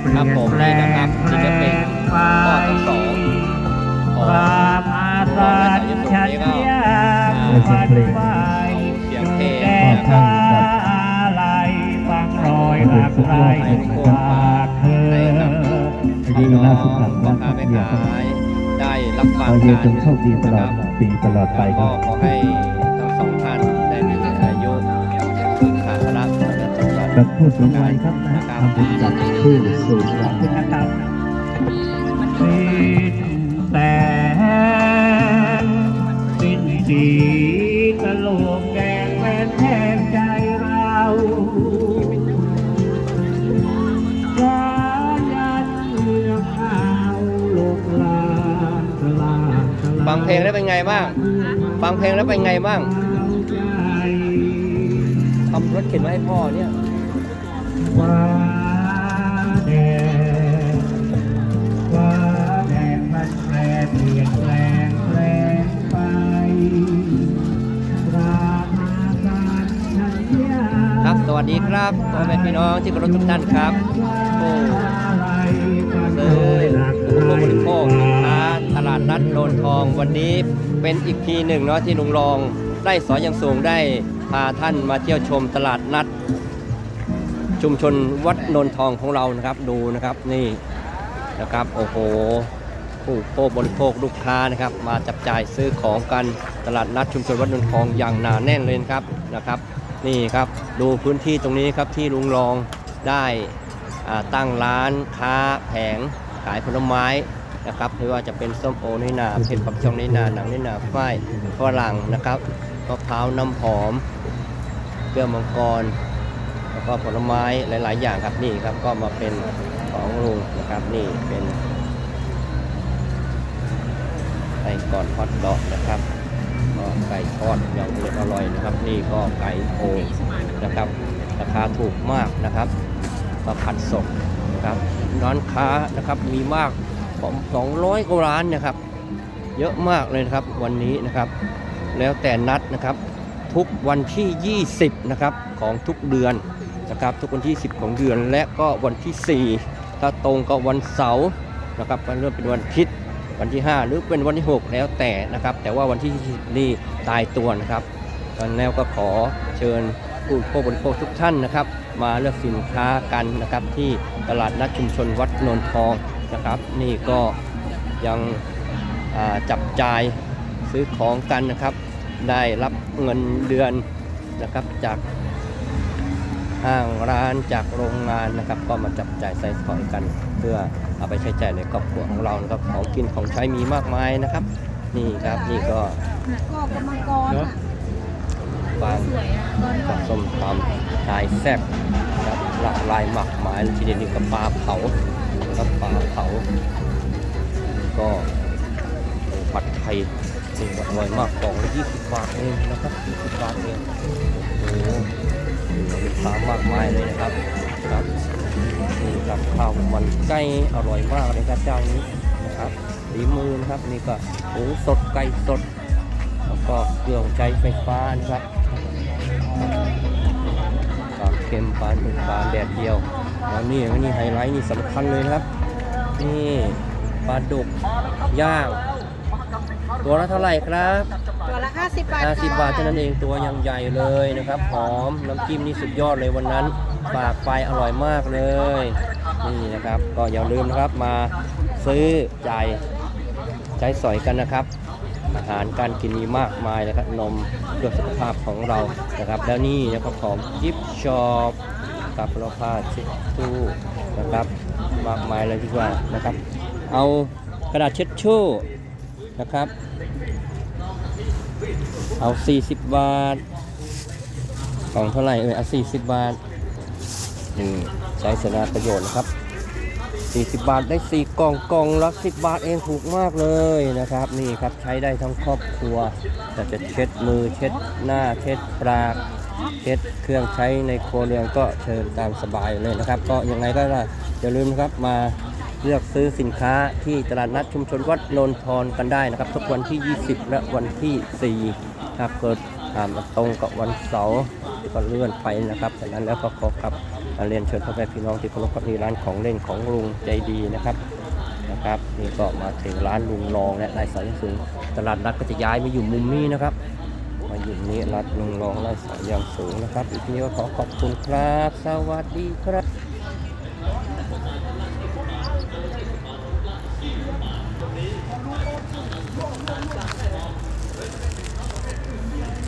เปลี่ยนครับผมแปลนี่นะงครับแปลนี่จะเป็นงไปข้อทั้งสองของความอาสันชันยาฝันไปเสียงเพลงแดนะนครับอะไรฟังรอยหลักไหลบาดเธอพี่น้องพ่อค้าแม่ขายได้รับฟังขอเฮียการจงโชคดีตลอดปีตลอดไปก็ขอให้ กับผู้สูงวัยครับนะทำบุญกับผู้สูงวัยนะครับสิ้นแต่สิ้นสีกะโหลกแดงแฟนแทนใจเราสายันเรื่องข่าวโลกลานสลานสลายฟังเพลงแล้วเป็นไงบ้างฟังเพลงแล้วเป็นไงบ้างทำรถเข็นมาให้พ่อเนี่ย ฟ้าแดงฟ้าแดงมันแปรเปลี่ยนแปลงแปลงไปรามาการชัญญาครับสวัสดีครับพ่อแม่พี่น้องที่เคารพทุกท่านครับโอ้เลยผู้บริโภคสินค้าตลาดนัดโนนทองวันนี้เป็นอีกทีหนึ่งเนาะที่ลุงรองได้สอนยังสูงได้พาท่านมาเที่ยวชมตลาดนัด ชุมชนวัดนนทองของเรานะครับดูนะครับนี่นะครับโอ้โหผู้ผู้บริโภคลูกค้านะครับ มาจับจ่ายซื้อของกันตลาดนัดชุมชนวัดนนทองอย่างหนาแน่นเลยนะครับนะครับ นี่ครับดูพื้นที่ตรงนี้ครับที่ลุงรองได้ตั้งร้านค้าแผงขายผลไม้นะครับไม่ว่าจะเป็นส้มโอนี่นาเผ็ดปักช่องนี่นาหนังนี่นาฝ้ายฝรั่งนะครับมะพร้าวน้ำหอมเกลือมังกร แล้วก็ผลไม้หลาย ๆ อย่างครับนี่ครับก็มาเป็นของลุงนะครับนี่เป็นไก่ก่อนฮอตดอกนะครับก็ไก่ทอดอย่างอร่อยอร่อยนะครับ นี่ก็ไก่โอนะครับ ราคาถูกมากนะครับมาผัดสดนะครับร้านค้านะครับมีมากสองร้อยกว่าร้านนะครับ เยอะมากเลยนะครับวันนี้นะครับ แล้วแต่นัดนะครับทุกวันที่ 20 นะครับของทุกเดือน นะครับ ทุกวันที่ 10 ของเดือนและก็วันที่ 4 ถ้าตรงกับวันเสาร์นะครับก็เริ่มเป็นวันอาทิตย์วันที่ 5 หรือเป็นวันที่ 6 แล้วแต่นะครับ แต่ว่าวันที่20นี่ตายตัวนะครับตอนแล้วก็ขอเชิญผู้ผู้บริโภคทุกท่านนะครับ มาเลือกสินค้ากันนะครับ ที่ตลาดนัดชุมชนวัดนนทองนะครับ นี่ก็ยังจับจ่ายซื้อของกันนะครับ ได้รับเงินเดือนนะครับจาก ห้างร้านจากโรงงานนะครับ ก็มาจับจ่ายใส่ของกัน เพื่อเอาไปใช้จ่ายในครอบครัวของเรานะครับของกินของใช้มีมากมายนะครับ นี่ครับนี่ก็ก็กำมังกรอะบางสวยอะตอนกับส้มตำนายแซ่บนะครับหลากหลายหมากหมายทีเดียวนี่ก็ปลาเผาครับปลาเผาก็ผัดไทยนี่อร่อยมากกล่องละ20บาทเองนะครับ20บาทเองโอ้ โหมีลูกค้ามากมายเลยนะครับครับนี่ครับข้าวมันไก่อร่อยมากเลยครับเจ้านี้นะครับฝีมือนะครับนี่ก็หมูสดไก่สดแล้วก็เครื่องใช้ไฟฟ้านะครับปลาเค็มปลาดุกปลาแดดเดียวแล้วนี่อันนี่ไฮไลท์นี่สำคัญเลยครับ นี่ปลาดุกย่าง ตัวละเท่าไหร่ครับ ละ50 บาท50 บาทเท่านั้นเองตัวยังใหญ่เลยนะครับหอมน้ำจิ้มนี่สุดยอดเลยวันนั้นฝากไปอร่อยมากเลย นี่นะครับ ก็อย่าลืมนะครับมาซื้อจ่ายใช้สอยกันนะครับ อาหารการกินมีมากมายนะครับนมเพื่อสุขภาพของเรานะครับ แล้วนี่นะครับของกิฟช็อปกับเราผ้าเช็ดตู้นะครับมากมายเลยที่ว่านะครับ เอากระดาษเช็ดชู่นะครับ เอา40บาทกล่องเท่าไหร่เอ่ยเอา40บาทนี่ใช้สนาประโยชน์นะครับ40บาทได้4กล่องกล่องละ10บาทเองถูกมากเลยนะครับ นี่ครับใช้ได้ทั้งครอบครัวแต่จะเช็ดมือเช็ดหน้าเช็ดปาก เช็ดเครื่องใช้ในโครเรือนก็เชิญตามสบายเลยนะครับ ก็ยังไงก็อย่าลืมนะครับมาเลือกซื้อสินค้าที่ตลาดนัดชุมชนวัดโนนทอนกันได้นะครับ ทุกวันที่ 20 และวันที่4ครับเกิดอ่ามาตรงกับวันเสาร์ก็เลื่อนไปนะครับจากนั้นแล้วก็ขอกลับมาเรียนเชิญพ่อแม่พี่น้องที่เคารพครับนี่ร้านของเล่นของลุงใจดีนะครับนะครับนี่ก็มาถึงร้านลุงรองและนายสายสูงตลาดนัดก็จะย้ายมาอยู่มุมนี้นะครับ ลุ่นี้รัดลงรองไล่สายยางสูงนะครับ อีกทีก็ขอขอบคุณครับ สวัสดีครับ